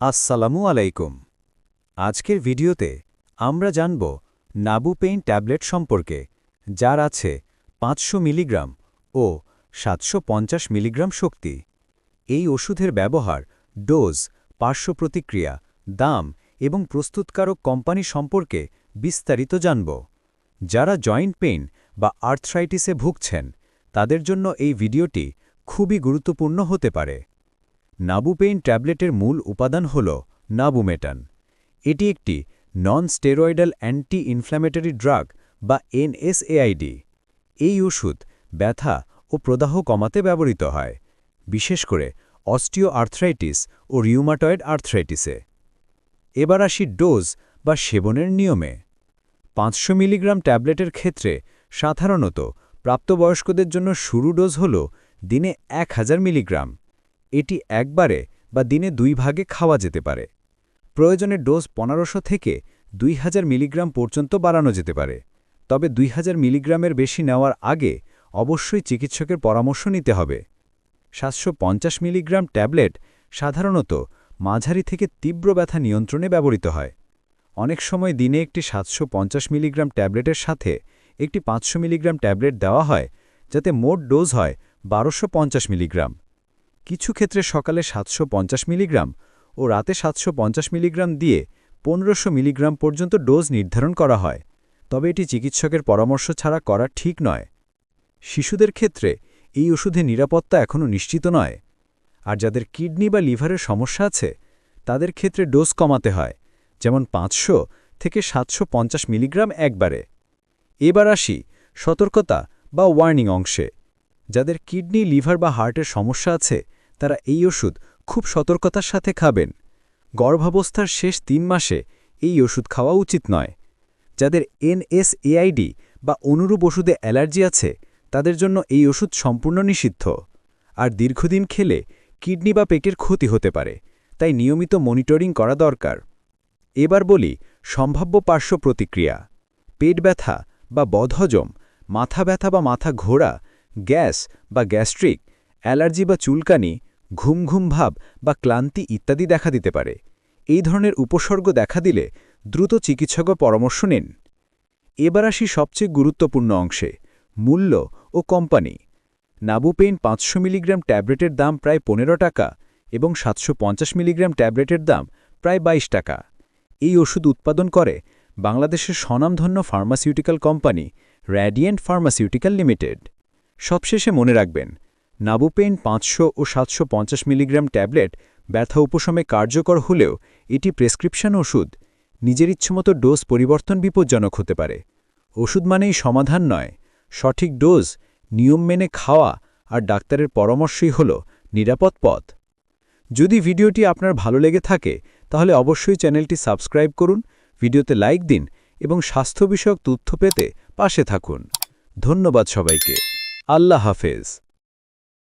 আসসালামু আলাইকুম। আজকের ভিডিওতে আমরা জানব নাবুপেইন ট্যাবলেট সম্পর্কে, যার আছে পাঁচশো মিলিগ্রাম ও সাতশো পঞ্চাশ মিলিগ্রাম শক্তি। এই ওষুধের ব্যবহার, ডোজ, পার্শ্ব প্রতিক্রিয়া, দাম এবং প্রস্তুতকারক কোম্পানি সম্পর্কে বিস্তারিত জানব। যারা জয়েন্ট পেইন বা আর্থ্রাইটিসে ভুগছেন, তাদের জন্য এই ভিডিওটি খুবই গুরুত্বপূর্ণ হতে পারে। নাবুপেইন ট্যাবলেটের মূল উপাদান হল নাবুমেটান। এটি একটি non steroidal anti inflammatory drug বা এনএসএআইডি এই ওষুধ ব্যথা ও প্রদাহ কমাতে ব্যবহৃত হয়, বিশেষ করে অস্টিও আর্থ্রাইটিস ও রিউমাটয়েড আর্থ্রাইটিসে। এবার আসি ডোজ বা সেবনের নিয়মে। পাঁচশো মিলিগ্রাম ট্যাবলেটের ক্ষেত্রে সাধারণত প্রাপ্তবয়স্কদের জন্য শুরু ডোজ হল দিনে এক হাজার মিলিগ্রাম। এটি একবারে বা দিনে দুই ভাগে খাওয়া যেতে পারে। প্রয়োজনে ডোজ পনেরোশো থেকে দুই হাজার মিলিগ্রাম পর্যন্ত বাড়ানো যেতে পারে। তবে দুই হাজার মিলিগ্রামের বেশি নেওয়ার আগে অবশ্যই চিকিৎসকের পরামর্শ নিতে হবে। সাতশো পঞ্চাশ মিলিগ্রাম ট্যাবলেট সাধারণত মাঝারি থেকে তীব্র ব্যথা নিয়ন্ত্রণে ব্যবহৃত হয়। অনেক সময় দিনে একটি সাতশো পঞ্চাশ মিলিগ্রাম ট্যাবলেটের সাথে একটি পাঁচশো মিলিগ্রাম ট্যাবলেট দেওয়া হয়, যাতে মোট ডোজ হয় বারোশো মিলিগ্রাম। কিছু ক্ষেত্রে সকালে সাতশো পঞ্চাশ মিলিগ্রাম ও রাতে সাতশো পঞ্চাশ মিলিগ্রাম দিয়ে পনেরোশো মিলিগ্রাম পর্যন্ত ডোজ নির্ধারণ করা হয়, তবে এটি চিকিৎসকের পরামর্শ ছাড়া করা ঠিক নয়। শিশুদের ক্ষেত্রে এই ওষুধে নিরাপত্তা এখনও নিশ্চিত নয়। আর যাদের কিডনি বা লিভারের সমস্যা আছে, তাদের ক্ষেত্রে ডোজ কমাতে হয়, যেমন পাঁচশো থেকে সাতশো পঞ্চাশ মিলিগ্রাম একবারে। এবার আসি সতর্কতা বা ওয়ার্নিং অংশে। যাদের কিডনি, লিভার বা হার্টের সমস্যা আছে তারা এই ওষুধ খুব সতর্কতার সাথে খাবেন। গর্ভাবস্থার শেষ তিন মাসে এই ওষুধ খাওয়া উচিত নয়। যাদের এনএসএআইডি বা অনুরূপ ওষুধে অ্যালার্জি আছে, তাদের জন্য এই ওষুধ সম্পূর্ণ নিষিদ্ধ। আর দীর্ঘদিন খেলে কিডনি বা পেটের ক্ষতি হতে পারে, তাই নিয়মিত মনিটরিং করা দরকার। এবার বলি সম্ভাব্য পার্শ্ব প্রতিক্রিয়া। পেট ব্যথা বা বদহজম, মাথা ব্যথা বা মাথা ঘোরা, গ্যাস বা গ্যাস্ট্রিক, অ্যালার্জি বা চুলকানি ঘুম ঘুম ভাব বা ক্লান্তি ইত্যাদি দেখা দিতে পারে। এই ধরনের উপসর্গ দেখা দিলে দ্রুত চিকিৎসকের পরামর্শ নিন। এবার আসি সবচেয়ে গুরুত্বপূর্ণ অংশে, মূল্য ও কোম্পানি। নাবুপেইন পাঁচশো মিলিগ্রাম ট্যাবলেটের দাম প্রায় পনেরো টাকা এবং সাতশো পঞ্চাশ মিলিগ্রাম ট্যাবলেটের দাম প্রায় ২২ টাকা। এই ওষুধ উৎপাদন করে বাংলাদেশের স্বনামধন্য pharmaceutical company, Radiant pharmaceutical limited. সবশেষে মনে রাখবেন নাবুপেইন পাঁচশো ও সাতশো পঞ্চাশ মিলিগ্রাম ট্যাবলেট ব্যথা উপশমে কার্যকর হলেও এটি প্রেসক্রিপশন ওষুধ। নিজের ইচ্ছমতো ডোজ পরিবর্তন বিপজ্জনক হতে পারে। ওষুধ মানেই সমাধান নয়, সঠিক ডোজ, নিয়ম মেনে খাওয়া আর ডাক্তারের পরামর্শই হল নিরাপদ পথ। যদি ভিডিওটি আপনার ভালো লেগে থাকে, তাহলে অবশ্যই চ্যানেলটি সাবস্ক্রাইব করুন, ভিডিওতে লাইক দিন এবং স্বাস্থ্য বিষয়ক তথ্য পেতে পাশে থাকুন। ধন্যবাদ সবাইকে। আল্লাহ হাফেজ।